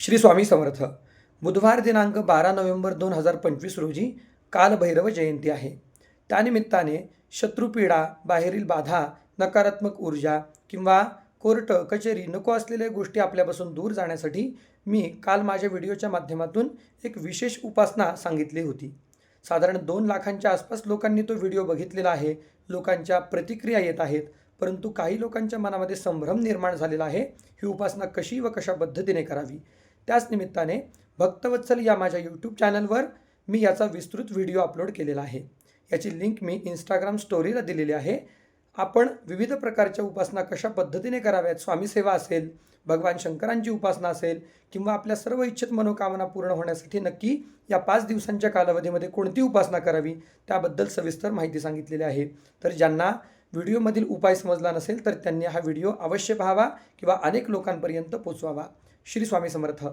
श्री स्वामी समर्थ. बुधवार दिनांक बारा नोव्हेंबर दोन हजार पंचवीस रोजी कालभैरव जयंती आहे. त्यानिमित्ताने शत्रुपीडा बाहेरील बाधा नकारात्मक ऊर्जा किंवा कोर्ट कचेरी नको असलेल्या गोष्टी आपल्यापासून दूर जाण्यासाठी मी काल माझ्या व्हिडिओच्या माध्यमातून एक विशेष उपासना सांगितली होती. साधारण दोन लाखांच्या आसपास लोकांनी तो व्हिडिओ बघितलेला आहे. लोकांच्या प्रतिक्रिया येत आहेत परंतु काही लोकांच्या मनामध्ये संभ्रम निर्माण झालेला आहे. ही उपासना कशी व कशा पद्धतीने करावी? त्याच निमित्ताने भक्तवत्सल या माझ्या यूट्यूब चॅनलवर मी याचा विस्तृत व्हिडिओ अपलोड केलेला आहे. याची लिंक मी इंस्टाग्राम स्टोरीला दिलेली आहे. आपण विविध प्रकारच्या उपासना कशा पद्धतीने कराव्यात? स्वामी सेवा असेल भगवान शंकरांची उपासना असेल किंवा आपल्या सर्व इच्छित मनोकामना पूर्ण होण्यासाठी नक्की या पाच दिवसांच्या कालावधीमध्ये कोणती उपासना करावी? त्याबद्दल सविस्तर माहिती सांगितलेली आहे. तर ज्यांना व्हिडिओमधील उपाय समजला नसेल तर त्यांनी हा व्हिडिओ अवश्य पाहावा किंवा अनेक लोकांपर्यंत पोचवावा. श्री स्वामी समर्थ.